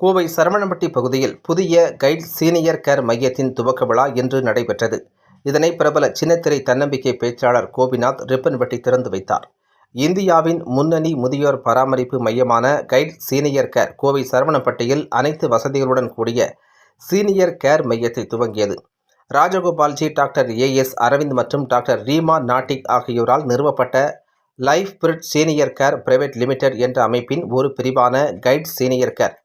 கோவை சரவணம்பட்டி பகுதியில் புதிய guide senior care மையத்தின் துவக்க விழா இன்று நடைபெற்றது. இதனை பிரபல சின்னத்திரை தன்னம்பிக்கை பேச்சாளர் கோபிநாத் ரிப்பன்பட்டி திறந்து வைத்தார். இந்தியாவின் முன்னணி முதியோர் பராமரிப்பு மையமான கைட் சீனியர் கேர் கோவை சரவணப்பட்டியில் அனைத்து வசதிகளுடன் கூடிய சீனியர் கேர் மையத்தை துவங்கியது. Rajagopalji doctor A S Aravind மற்றும் டாக்டர் ரீமா நாட்டிக் ஆகியோரால் நிறுவப்பட்ட life brit senior care private limited என்ற அமைப்பின் ஒரு பிரிவான Kite senior care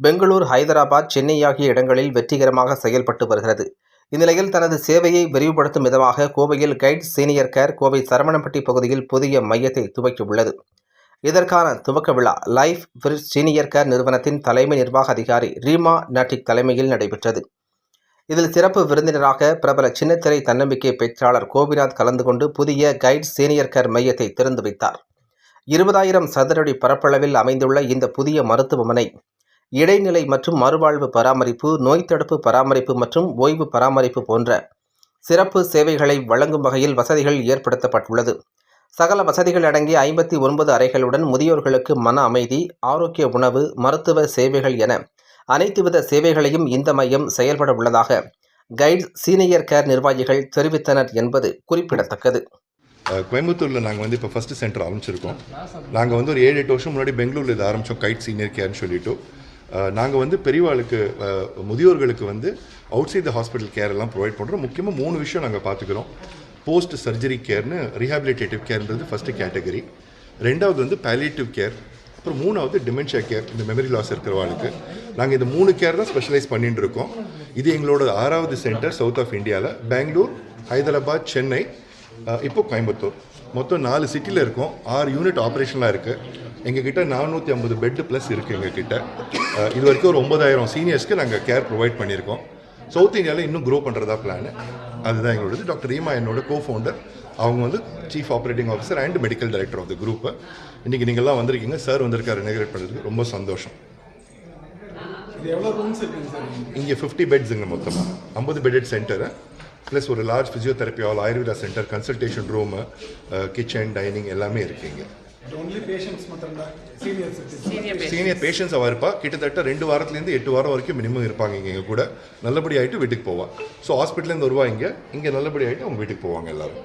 Bangalore Hyderabad Chennai ஆகிய இடங்களில் வெற்றிகரமாக செயல்பட்டு வருகிறது. இந்நிலையில் தனது சேவையை விரிவுபடுத்தும் விதமாக கோவையில் Kite senior care Kovai Saravanampatti பகுதியில் புதிய மையத்தை துவக்கியுள்ளது. இதற்கான துவக்க விழா லைஃப் பிரிட் சீனியர் கேர் நிறுவனத்தின் தலைமை நிர்வாக அதிகாரி ரீமா நாட்டிக் தலைமையில் நடைபெற்றது. இதில் சிறப்பு விருந்தினராக பிரபல சின்னத்திரை தன்னம்பிக்கை பேச்சாளர் கோபிநாத் கலந்து கொண்டு புதிய கைட் சீனியர் கேர் மையத்தை திறந்து வைத்தார். இருபதாயிரம் சதுரடி பரப்பளவில் அமைந்துள்ள இந்த புதிய மருத்துவமனை இடைநிலை மற்றும் மறுவாழ்வு பராமரிப்பு நோய் தடுப்பு பராமரிப்பு மற்றும் ஓய்வு பராமரிப்பு போன்ற சிறப்பு சேவைகளை வழங்கும் வகையில் வசதிகள் ஏற்படுத்தப்பட்டுள்ளது. சகல வசதிகள் அடங்கிய ஐம்பத்தி ஒன்பது அறைகளுடன் முதியோர்களுக்கு மன அமைதி ஆரோக்கிய உணவு மருத்துவ சேவைகள் என அனைத்து வித சேவைகளையும் இந்த மையம் செயல்பட உள்ளதாக கைட் சீனியர் கேர் நிர்வாகிகள் தெரிவித்தனர் என்பது குறிப்பிடத்தக்கது. கோயம்புத்தூரில் நாங்கள் வந்து இப்போ ஃபஸ்ட்டு சென்டர் ஆரம்பிச்சிருக்கோம். நாங்கள் வந்து ஒரு ஏழு எட்டு வருஷம் முன்னாடி பெங்களூரில் இதை ஆரம்பித்தோம் கைட் சீனியர் கேர்னு சொல்லிட்டு. நாங்கள் வந்து பெரியவாளுக்கு முதியோர்களுக்கு வந்து outside the hospital care எல்லாம் ப்ரொவைட் பண்ணுறோம் முக்கியமாக மூணு விஷயம் நாங்கள் பார்த்துக்கிறோம் போஸ்ட் சர்ஜரி கேர்னு ரீஹாபிலிட்டேட்டிவ் கேர்ன்றது ஃபஸ்ட்டு கேட்டகரி ரெண்டாவது வந்து பேலியேட்டிவ் கேர் அப்புறம் மூணாவது டிமென்ஷியா கேர் இந்த மெமரி லாஸ் இருக்கிறவாளுக்கு. நாங்கள் இந்த மூணு கேர் தான் ஸ்பெஷலைஸ் பண்ணிட்டு இருக்கோம். இது எங்களோட ஆறாவது சென்டர் சவுத் ஆஃப் இந்தியாவில் பெங்களூர் ஹைதராபாத் சென்னை இப்போ கோயம்புத்தூர். மொத்தம் நாலு சிட்டியில் இருக்கோம். ஆறு யூனிட் ஆப்ரேஷனாக இருக்குது எங்ககிட்ட நானூற்றி ஐம்பது பெட்டு ப்ளஸ் இருக்குது எங்ககிட்ட. இது வரைக்கும் ஒரு ஒன்பதாயிரம் சீனியர்ஸ்க்கு நாங்கள் கேர் ப்ரொவைட் பண்ணியிருக்கோம். சவுத் இந்தியாவில் இன்னும் க்ரோ பண்ணுறதா பிளான் அதுதான் எங்களோடது டாக்டர் ரீமா என்னோட கோ ஃபவுண்டர் அவங்க வந்து chief operating officer and medical director of the group இன்றைக்கி நீங்கள்லாம் வந்திருக்கீங்க. சார் வந்திருக்காரு இனகிரேட் பண்ணுறதுக்கு ரொம்ப சந்தோஷம். இது எவ்வளோ ரூம்ஸ் இருக்குங்க சார்? இங்கே ஃபிஃப்டி பெட்ஸுங்க மொத்தமாக ஐம்பது பெட்டட் சென்டரு ப்ளஸ் ஒரு large physiotherapy all Ayurveda centre consultation room kitchen dining எல்லாமே இருக்குங்க பேஷண்ட்ஸ் மட்டும்தான் சீனியர் பேஷண்ட்ஸ் அவள் இருப்பா கிட்டத்தட்ட ரெண்டு வாரத்துலேருந்து எட்டு வாரம் வரைக்கும் மினிமம் இருப்பாங்க இங்கே எங்கள் கூட நல்லபடி ஆகிட்டு வீட்டுக்கு போவாள் ஸோ ஹாஸ்பிட்டல்லேருந்து வருவா இங்கே இங்கே நல்லபடி ஆகிட்டு அவங்க வீட்டுக்கு போவாங்க எல்லாரும்